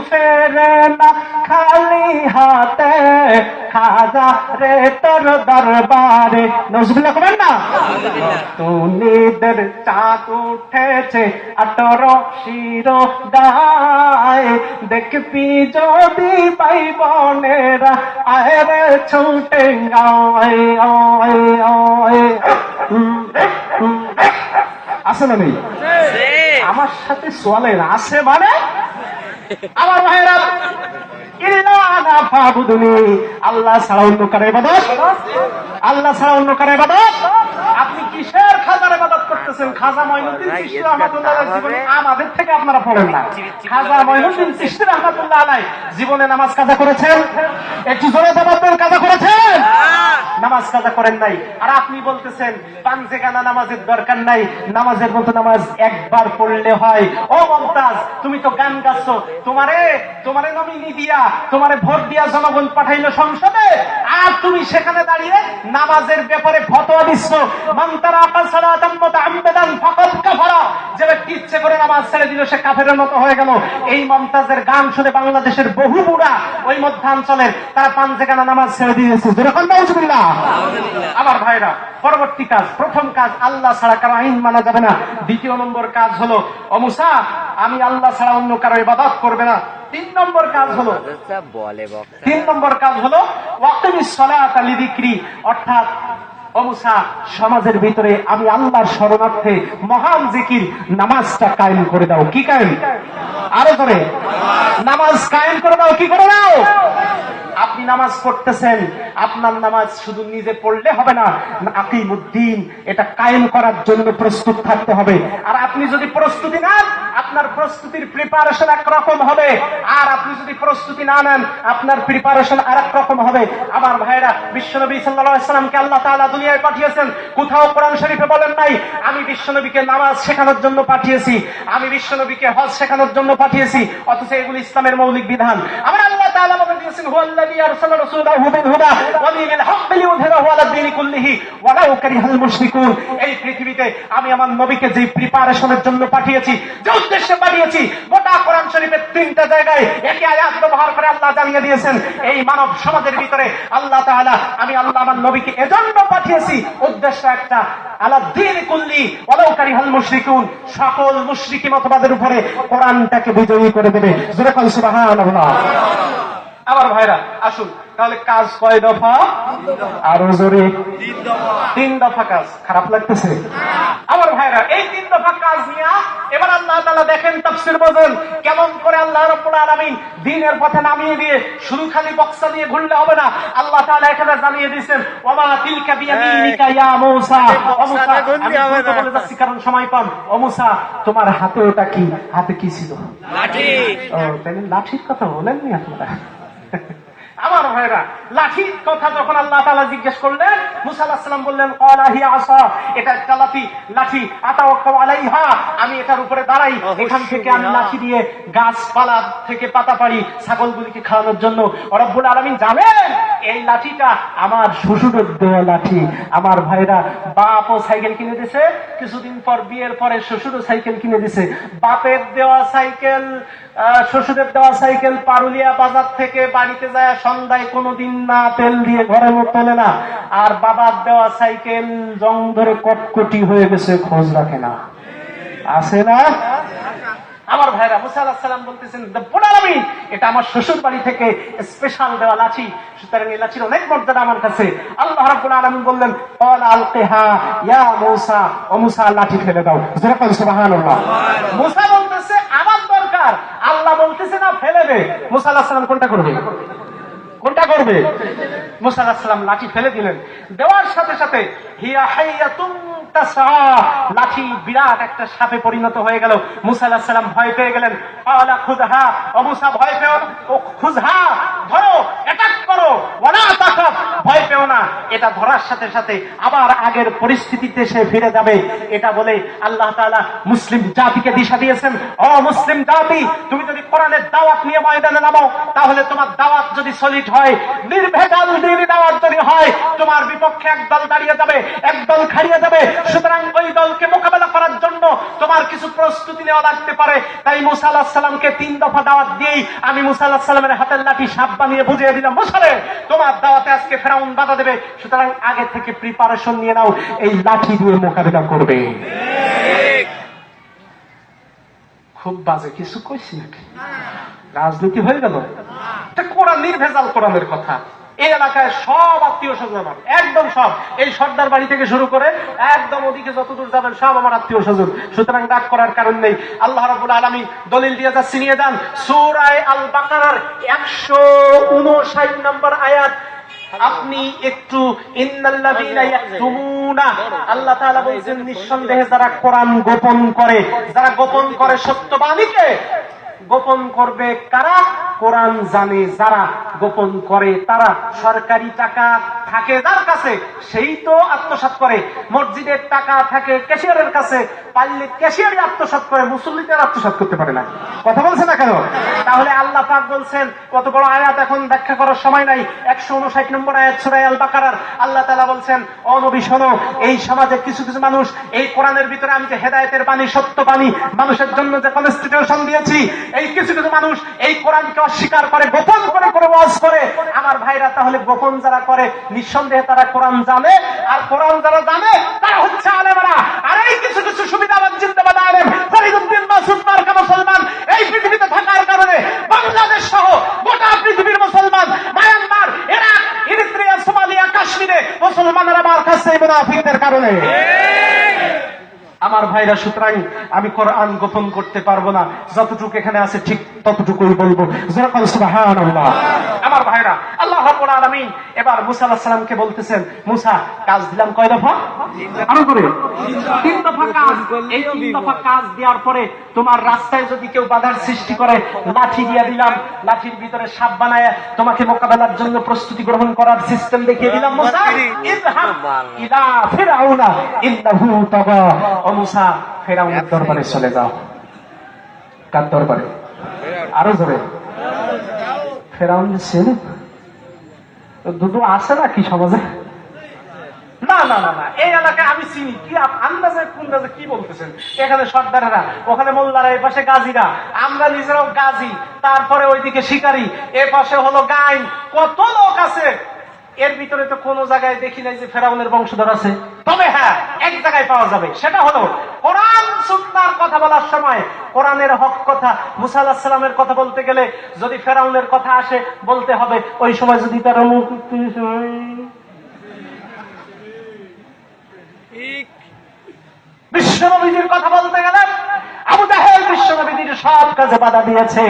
ফেরে না খালি হাতে। খাজা রে তোর দরবারে। নজরুল্লাহ কবেন না। তুনিদের চাঁদ উঠেছে আটর শিরো গায় দেখবি যদি পাই বনেরা আয় রে ছুটে আয় আয় আয়। হুম, হুম। আছে না নেই? আমার সাথে সোয়ালের আছে মানে? আমার ভাইরা আল্লাহ ছাড়া অন্য কারও ইবাদত? আল্লাহ ছাড়া অন্য কারও ইবাদত? আপনি কিসের খাজার ইবাদত করতেছেন? খাজা মঈনুদ্দিন চিশতি রহমাতুল্লাহ জীবনে আমাদের থেকে আপনারা পড়েন না। খাজা মঈনুদ্দিন চিশতি রহমাতুল্লাহ আলাইহি জীবনে নামাজ কাজা করেছেন? একটু জোরে জবাব দেন কাজা করেছেন? নামাজ কাজা করেন নাই। আর আপনি বলতেছেন পাঞ্জে গানা নামাজের দরকার নাই। নামাজের মতো নামাজ একবার পড়লে হয়। ও মমতাজ, তুমি তো গান গাচ্ছ। তোমারে তোমারে নমিনি দিয়া, তোমারে ভোট দিয়া জনগণ পাঠাইলো সংসদে। আর তুমি সেখানে দাঁড়িয়ে নামাজের ব্যাপারে ফতোয়া দিচ্ছ। মন্তারা আকাল সালাতাম মুতাআম্মিদান ফাকাদ কাফারা। যে ব্যক্তি ইচ্ছে করে নামাজ ছেড়ে দিল, সে কাফেরের মতো হয়ে গেল। এই মমতাজের গান শুনে বাংলাদেশের বহু বুড়া ওই মধ্যাঞ্চলের তারা পাঞ্জে গানা নামাজ ছেড়ে দিয়েছে। যেরকম আমার ভাইরা পরবর্তী কাজ প্রথম কাজ আল্লাহ ছাড়া কারও আইন মানা যাবে না। দ্বিতীয় নম্বর কাজ হলো অমুসা আমি আল্লাহ ছাড়া অন্য কারও ইবাদত করবে না। তিন নম্বর কাজ হলো বক্তা। তিন নম্বর কাজ হলো অর্থাৎ অমুসা সমাজের ভিতরে আমি আল্লাহর শরণার্থে মহান জিকির নামাজটা কায়েম করে দাও। কি কায়েম? আরও করে নামাজ কায়েম করে দাও কি করে দাও? আপনি নামাজ পড়তেছেন, আপনার নামাজ শুধু নিজে পড়লে হবে না। আকিমুদ্দিন, এটা কায়েম করার জন্য প্রস্তুত থাকতে হবে। আর আপনি যদি প্রস্তুতি নেন, আপনার প্রস্তুতির প্রিপারেশন একরকম হবে। আর আপনি যদি প্রস্তুতি না নেন, আপনার প্রিপারেশন আর রকম হবে। আমার ভাইরা বিশ্বনবী সাল্লামকে আল্লাহ তাআলা দুনিয়ায় পাঠিয়েছেন। কোথাও কোরআন শরীফে বলেন নাই, আমি বিশ্বনবীকে নামাজ শেখানোর জন্য পাঠিয়েছি। আমি বিশ্বনবীকে হজ শেখানোর জন্য পাঠিয়েছি, অথচ এগুলি ইসলামের মৌলিক বিধান। আমার আল্লাহ তাআলা হুয়াল্লাযী আরসালা রাসূলাহু বিল হুদা ওয়া দিনিল হক লিইয়ুযহিরাহু আলা দ্বীনি কুল্লিহি ওয়ালাউ কারিহাল মুশরিকুন। এই পৃথিবীতে আমি আমার নবীকে যে প্রিপারেশনের জন্য পাঠিয়েছি, যে উদ্দেশ্যে পাঠিয়েছি, গোটা কোরআন শরীফের তিনটা জায়গায় একই আয়াত ব্যবহার করে আল্লাহ জানিয়ে দিয়েছেন, এই মানব সমাজের ভিতরে আল্লাহ তাআলা, আমি আল্লাহ আমার নবীকে এজন্য পাঠিয়েছি। উদ্দেশ্য একটা আলা দ্বীন কুল্লি ওয়ালাউ কারিহাল মুশরিকুন। সকল মুশরিকি মতবাদের উপরে কোরআনটাকে বিজয়ী করে দেবে। জোরে কোন সুবহানাল্লাহ। আমার ভাইরা আসুন। তাহলে কাজ কয় দফা? আরও জোরে তিন দফা। কাজ। খারাপ লাগতেছে? আমার ভাইরা এই তিন দফা কাজ নিয়ে এবার আল্লাহ তাআলা দেখেন তাফসীর বোঝেন কেমন করে আল্লাহ রাব্বুল আলামিন দ্বীনের পথে নামিয়ে দিয়ে শুধু খালি বক্সা দিয়ে ঘুরলে হবে না আল্লাহ তাআলা এখানে জানিয়ে দিয়েছেন ওমা তিলকা বিয়ামিনিকা ইয়া মূসা। ও মূসা আমি দ্রুত বলে যাচ্ছি কারণ সময় কম। ও মূসা তোমার হাতে ওটা কি? হাতে কি ছিল? লাঠি। ও তাহলে লাঠির কথা বলেননি আপনারা? আমার ভাইরা লাঠি কথা যখন আল্লাহ তালা জিজ্ঞেস করলেন মুসা আলাইহিস সালাম বললেন হিয়া আসা এটা একটা লাঠি লাঠি আতা আলাইহা আমি এটার উপরে দাঁড়াই এখান থেকে আমি লাঠি দিয়ে গাছপালা থেকে পাতা পারি ছাগলগুলিকে খাওয়ানোর জন্য। ওরা রব্বুল আমি জানেন এই লাঠিটা আমার শ্বশুরের দেওয়া লাঠি। আমার ভাইরা বাপও সাইকেল কিনে দিছে, কিছুদিন পর বিয়ের পরে শ্বশুরও সাইকেল কিনে দিছে। বাপের দেওয়া সাইকেল শ্বশুরের দেওয়া সাইকেল পারুলিয়া বাজার থেকে বাড়িতে যায়, সন্ধ্যায় কোনোদিন না তেল দিয়ে ঘরে তোলে না। আর বাবার দেওয়া সাইকেল জং ধরে কটকটি হয়ে গেছে, খোঁজ রাখে না। আছে না? আমার ভাইরা মুসা আলাহ সাল্লাম বলতেছেন "রব্বুল আলামিন, এটা আমার শ্বশুর বাড়ি থেকে স্পেশাল দেওয়া লাঠি। সুতরাং এই লাঠির অনেক মর্যাদা আমার কাছে। আল্লাহ রাব্বুল আলামিন বললেন ক্বাল আলকিহা ইয়া মূসা লাঠি ফেলে দাও। সুবহানাল্লাহ। মূসা বলতেছে আমার দরকার। আল্লাহ বলতেছে না ফেলে দে। মুসা আলাহ সাল্লাম কোনটা করবে? কোনটা করবে? মুসা আলাহ লাঠি ফেলে দিলেন। দেওয়ার সাথে সাথে হিয়া হাইয়াতুম তাসা, লাঠি বিরাট একটা সাপে পরিণত হয়ে গেল। মুসা আলাহ ভয় পেয়ে গেলেন। খুদহা, ও মুসা ভয় পেয়ে খুজহা ধরো অ্যাটাক করো। ভয় পেও না। এটা ধরার সাথে সাথে আবার আগের পরিস্থিতিতে সে ফিরে যাবে। এটা বলে আল্লাহ মুসলিম জাতিকে দিশা দিয়েছেন। ও মুসলিম জাতি, তুমি যদি কোরআনের দাওয়াত নিয়ে ময়দানে নামো তাহলে তোমার দাওয়াত যদি সলিড হয়, নির্ভেজাল দিন দাওয়াত যদি হয়, তোমার বিপক্ষে একদল দাঁড়িয়ে যাবে, একদল খাড়িয়ে যাবে। সুতরাং ওই দলকে মোকাবেলা তোমার কিছু প্রস্তুতি নেওয়া লাগতে পারে। তাই মুসা আল্লাহ সাল্লামকে তিন দফা দাওয়াত দিয়েই আমি মুসা আল্লাহ সাল্লামের হাতের লাঠি সাপ বানিয়ে বুঝিয়ে দিলাম মুসারে তোমার দাওয়াতে আজকে ফেরাউন বাধা দেবে। সুতরাং আগে থেকে প্রিপারেশন নিয়ে নাও, এই লাঠি দিয়ে মোকাবিলা করবে। খুব বাজে, কিছু কইছি নাকি? রাজনীতি হয়ে গেল? এটা কোরআন নির্ভেজাল কোরআনের কথা। এই এলাকায় সব আত্মীয় স্বজন আমার একদম সব। এই সর্দার বাড়ি থেকে শুরু করে একদম ওদিকে যতদূর যাবেন, সব আমার আত্মীয় স্বজন। সুতরাং ডাক করার কারণ নেই। আল্লাহ রাবুল আলমী দলিল দিয়ে যাচ্ছি নিয়ে যান সুরায় আল বাকারার একশো উনষাট নম্বর আয়াত, আপনি একটু আল্লাহ বলেছেন, নিঃসন্দেহে যারা কোরআন গোপন করে, যারা গোপন করে সত্যবাণীকে গোপন করবে কারা? কোরআন জানে যারা, গোপন করে তারা। সরকারি টাকা থাকে যার কাছে, সেই তো আত্মসাৎ করে। মসজিদের টাকা থাকে ক্যাশিয়ারের কাছে, পারলে ক্যাশিয়ারই আত্মসাৎ করে, মুসল্লিদের আত্মসাৎ করতে পারে না। কথা বলছে না কেন? তাহলে আল্লাহ পাক বলছেন, কত বড় আয়াত এখন ব্যাখ্যা করার সময় নাই, একশো উনষাট নম্বর আয়াত সুরাই আল বাকারার আল্লাহ তালা বলছেন অনবী শোনো, এই সমাজে কিছু কিছু মানুষ, এই কোরআনের ভিতরে আমি যে হেদায়তের বাণী, সত্য বাণী, মানুষের জন্য যে কনস্টিটিউশন দিয়েছি এই কিছু কিছু মানুষ এই কোরআনকে অস্বীকার করে, গোপন করে করে ওয়াজ করে। আমার ভাইরা তাহলে গোপন যারা করে, নিঃসন্দেহে তারা কোরআন জানে, আর কোরআন যারা জানে, তারা হচ্ছে আলেমরা। আর এই কিছু কিছু সুবিধাবাদ আলেম ফরিদুদ্দিন মাসুদ মার্কা মুসলমান, এই পৃথিবীতে থাকার কারণে বাংলাদেশ সহ গোটা পৃথিবীর মুসলমান, মায়ানমার, ইরাক, ইরিত্রিয়া, সোমালিয়া, কাশ্মীরে মুসলমানেরা মার খাচ্ছে এই মুনাফিকদের কারণে। আমার ভাইরা, সুতরাং আমি কোরআন গোপন করতে পারব না। যতটুকু এখানে আছে ঠিক ততটুকুই বলব। যেরকম আমার ভাইরা আল্লাহ রাব্বুল এবার মুসা আলাইহিস সালামকে বলতেছেন, মুসা, কাজ দিলাম কয় দফা? আরও করে তিন দফা কাজ। এই তিন দফা কাজ দেওয়ার পরে তোমার রাস্তায় যদি কেউ বাধার সৃষ্টি করে, লাঠি দিয়ে দিলাম, লাঠির ভিতরে সাপ বানায় তোমাকে মোকাবেলার জন্য প্রস্তুতি গ্রহণ করার সিস্টেম দেখিয়ে দিলাম, মুসা ইলা ফিরআউনা ইন্নাহু তাগা। ও মুসা, ফেরাউনের দরবারে চলে যাও। কার দরবারে? আরও জোরে। ফেরাউন ছেলে দুটো আছে না কি সমাজে গাজী, তারপরে ওইদিকে শিকারী, এ পাশে হলো গাইন। কত লোক আছে? এর ভিতরে তো কোনো জায়গায় দেখি নাই যে ফেরাউনের বংশধর আছে। তবে হ্যাঁ এক জায়গায় পাওয়া যাবে, সেটা হলো সুন্নার কথা বলার সময় কোরআনের হক কথা মুসা আল্লাহ কথা বলতে গেলে যদি ফেরাউনের কথা আসে বলতে হবে ওই সময় যদি তার মুখ বিশ্বনবীজির কথা বলতে গেলে জাহেল সব কাজে বাধা দিয়েছে।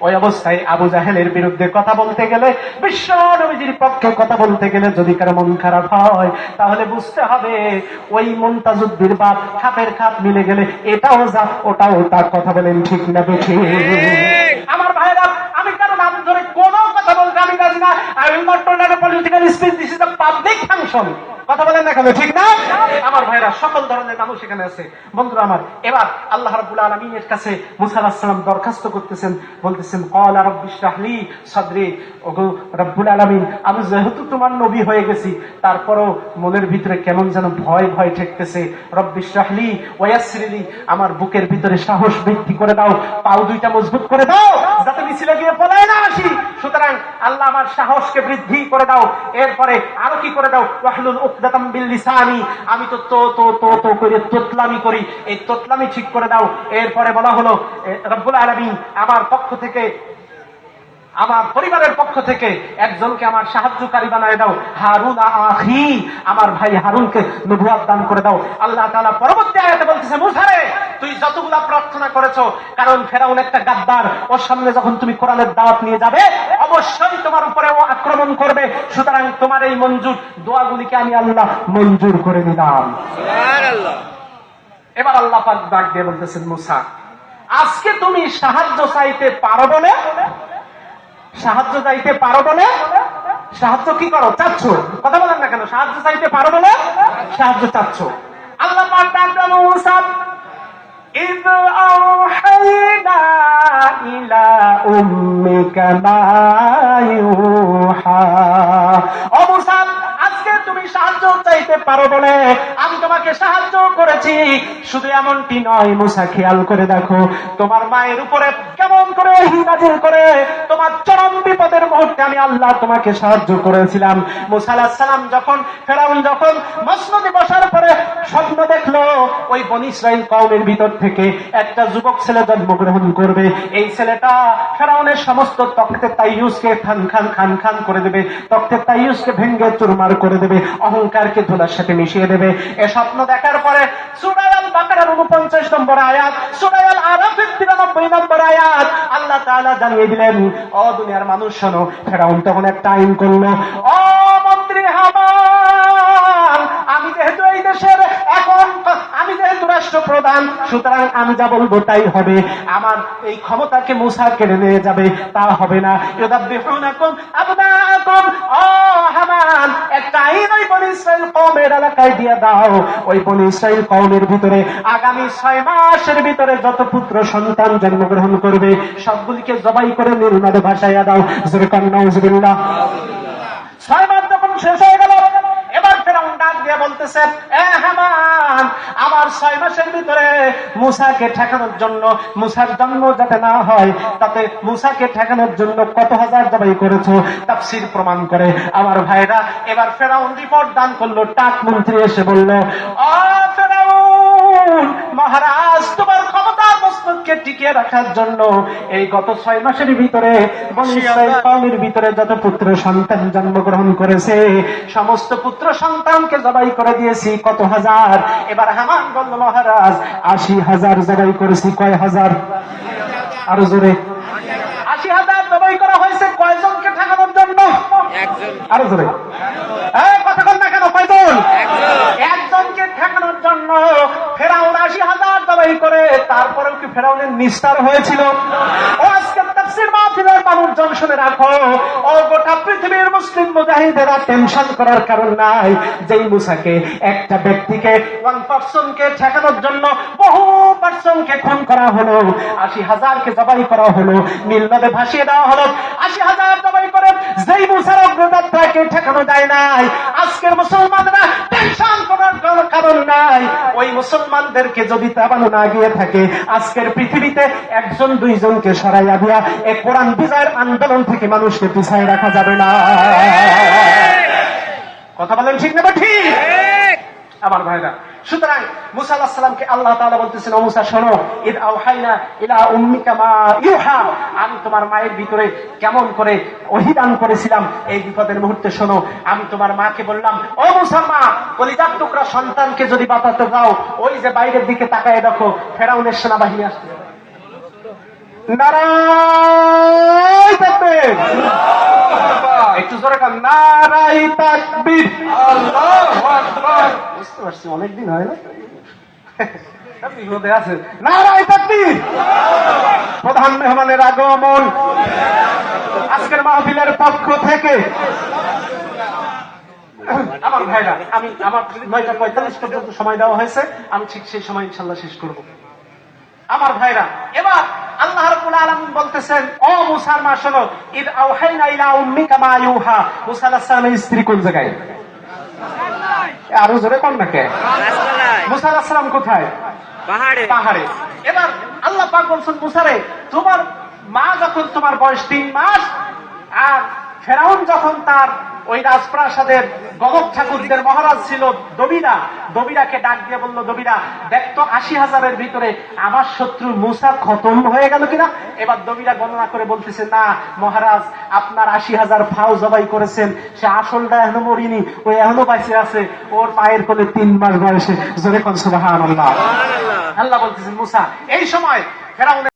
ওই অবস্থায় আবু জাহেলের বিরুদ্ধে কথা বলতে গেলে বিশ্বনবীজির পক্ষে কথা বলতে গেলে যদি কারও মন খারাপ হয় তাহলে বুঝতে হবে ওই মন্তাজুদ্দির বাপ খাপের খাপ মিলে গেলে এটাও যা ওটাও তার কথা বলেন ঠিক না বেঠি। আমার ভাইরা আমি কারও নাম ধরে কোনো কথা বলতে আমি রাজি আমি যেহেতু তোমার নবী হয়ে গেছি, তারপরও মনের ভিতরে কেমন যেন ভয় ভয় ঠেকতেছে। রব্বি ইশরাহলি ওয়াসরিলি আমার বুকের ভিতরে সাহস বৃদ্ধি করে দাও, পাও দুইটা মজবুত করে দাও, যাতে মিছিলে গিয়ে পলায় না আসি। সুতরাং আল্লাহ আমার সাহসকে বৃদ্ধি করে দাও। এরপরে আরও কি করে দাও? ওয়াহলুল উকদাতাম আমি তো তো তো তো তো করে তোতলামি করি। এই তোতলামি ঠিক করে দাও। এরপরে বলা হলো রব্বুল আলামিন আমার পক্ষ থেকে আমার পরিবারের পক্ষ থেকে একজনকে আমার সাহায্যকারী বানায় দাও হারুন আখি। আমার ভাই হারুনকে নবুয়াত দান করে দাও। আল্লাহ তাআলা পরবর্তী আয়াতে বলতেছে মুসারে তুই যতগুলা প্রার্থনা করেছ কারণ ফেরাউন একটা গাদ্দার ওর সামনে যখন তুমি কোরআনের দাওয়াত নিয়ে যাবে অবশ্যই তোমার উপরে ও আক্রমণ করবে। সুতরাং তোমার এই মঞ্জুর দোয়াগুলিকে আমি আল্লাহ মঞ্জুর করে নিলাম। এবার আল্লাহ পাক ডাক দিয়ে বলতেছেন মুসা আজকে তুমি সাহায্য চাইতে পারো বলে সাহায্য চাইতে পারো বলে সাহায্য কি করো চাচ্ছ কথা বলেন না কেন সাহায্য চাইতে পারো বলে সাহায্য চাচ্ছ আল্লাহ পাক ডাক দেন মুসা إذ أوحينا إلى أمك ما يوحى ও মুসা আজকে তুমি সাহায্য চাইতে পারো বলে আমি তোমাকে সাহায্য করেছি। শুধু এমনটি নয়, মুসা, খেয়াল করে দেখো, তোমার মায়ের উপরে কেমন করে হিনাজির করে, তোমার চরম বিপদের মুহূর্তে আমি আল্লাহ তোমাকে সাহায্য করেছিলাম। মুসা সালাম যখন, ফেরাউন যখন মসনদে বসার পরে স্বপ্ন দেখল, ওই বনি ইসরাইল কওমের ভিতর থেকে একটা যুবক ছেলে জন্মগ্রহণ করবে। এই ছেলেটা ফেরাউনের সমস্ত তক্তে তাইয়ুসকে খান খান খান খান করে দেবে, তক্তে তাইয়ুসকে ভেঙ্গে চুরমার করে দেবে। অহংকারকে ধুলার সাথে মিশিয়ে দেবে। এ স্বপ্ন দেখার পরে সুরায়াল বাকারার উনপঞ্চাশ নম্বর আয়াত সুরায়াল আরাফের তিরানব্বই নম্বর আয়াত, আল্লাহ তাআলা জানিয়ে দিলেন ও দুনিয়ার মানুষ, শোনো, ফেরাউন তখন একটা আইন করল ও মন্ত্রী হামান আমি যেহেতু এই দেশের এখন, আমি যেহেতু রাষ্ট্রপ্রধান, সুতরাং আমি যা বলব তাই হবে। আমার এই ক্ষমতাকে মুসা কেড়ে নিয়ে যাবে, তা হবে না। হামান আগামী ছয় মাসের ভিতরে যত পুত্র সন্তান জন্মগ্রহণ করবে, সবগুলিকে জবাই করে নির্মাদ ভাসাইয়া দাও। জোরে কন্যা ছয় মাস যখন শেষ হয়ে গেল, এবার ফেরাউন ডাক দিয়ে বলতেছে, এ হামান আবার ছয় মাসের ভিতরে মুসাকে ঠেকানোর জন্য, মুসার জন্ম যাতে না হয়, তাতে মুসাকে ঠেকানোর জন্য কত হাজার জবাই করেছ, তাফসির প্রমাণ করে। আমার ভাইরা, এবার ফেরাউন রিপোর্ট দান করল, টাক মন্ত্রী এসে বলল ও ফেরাউন! মহারাজ তোমার ক্ষমতার মস্তককে টিকিয়ে রাখার জন্য এই গত ছয় মাসের ভিতরে কওমের ভিতরে যত পুত্র সন্তান জন্মগ্রহণ করেছে সমস্ত পুত্র সন্তানকে জবাই করে দিয়েছি কত হাজার? এবার হামান বলল মহারাজ আশি হাজার জবাই করেছি কয় হাজার? আরও জোরে। আশি হাজার জবাই করা হয়েছে কয়জনকে ঠেকানোর জন্য? আরও জোরে। কথা বল না কেন কয়জন? জন্য ফেরাউন আশি হাজার দাবাই করে, তারপরেও কি ফেরাউনের নিস্তার হয়েছিল? ও আজকে তাফসির মাহফিলের মানুষজন শুনে রাখো গোটা পৃথিবীর মুসলিম মুজাহিদেরা টেনশন করার কারণ নাই। যেই মুসাকে একটা ব্যক্তিকে ওয়ান পার্সনকে ঠেকানোর জন্য বহু পার্সনকে খুন করা হলো, আশি হাজারকে জবাই করা হলো নীল নদে ভাসিয়ে দেওয়া হলো, আশি হাজার জবাই করে যেই মুসার অগ্রযাত্রাকে ঠেকানো যায় নাই। আজকের মুসলমানরা টেনশন করার কোনো কারণ নাই। ওই মুসলমানদেরকে যদি তাবানো না গিয়ে থাকে, আজকের পৃথিবীতে একজন, দুইজনকে সরাইয়া দিয়া এই কোরআন বিজয়ের আন্দোলন থেকে মানুষকে পিছায় যাবে না। কথা বলেন ঠিক না ঠিক? আমার ভাইরা সুতরাং মুসা আল্লাহ আল্লাহ তাআলা বলতেছেন ও মুসা শোনো ইদ আওহাইনা ইলা উম্মিকা মা ইউহা। আমি তোমার মায়ের ভিতরে কেমন করে অহিদান করেছিলাম এই বিপদের মুহূর্তে শোনো। আমি তোমার মাকে বললাম ও মুসার মা কলিজার টুকরা সন্তানকে যদি বাঁচাতে যাও ওই যে বাইরের দিকে তাকায় দেখো ফেরাউনের সেনাবাহিনী আসছে। নারায় একটু জোরে কান নারাই তাকবীর। বুঝতে পারছি অনেকদিন হয় না। বিপদে আছে। নারাই তাকবীর। প্রধান মেহমানের আগমন। আজকের মাহফিলের পক্ষ থেকে। আমার ভাইরা আমি আমার নয়টা পঁয়তাল্লিশ পর্যন্ত সময় দেওয়া হয়েছে। আমি ঠিক সেই সময় ইনশাল্লাহ শেষ করব। আমার ভাইরা এবার আল্লাহ রাব্বুল আলামিন বলতেছেন ও মুসার মা শোনো ইদ আওহাইনা ইলা উম্মিকা মা ইউহা। মুসা আলাইহিস সালামের স্ত্রী কোন জায়গায়? আরও জোরে কোন নাকি মুসা আলাইহিস সালাম কোথায়? পাহাড়ে। পাহাড়ে। এবার আল্লাহ পাক বলছেন মুসারে তোমার মা যখন তোমার বয়স তিন মাস আর ফেরাউন যখন তার ওই রাজপ্রাসাদের গগক ঠাকুরদের মহারাজ ছিল দবিরা। দবিরাকে ডাক দিয়ে বলল দবিরা দেখ তো আশি হাজারের ভিতরে আমার শত্রু মুসা খতম হয়ে গেল কিনা? এবার দবিরা গণনা করে বলতেছে না মহারাজ আপনার আশি হাজার ফাও জবাই করেছেন। সে আসলটা এখনও মরিনি ওই এখনও বাইসে আছে। ওর পায়ের কোলে তিন মাস বয়সে। জোরে কনসুবাহ আল্লাহ আল্লাহ বলতেছেন মুসা এই সময় ফেরাউনের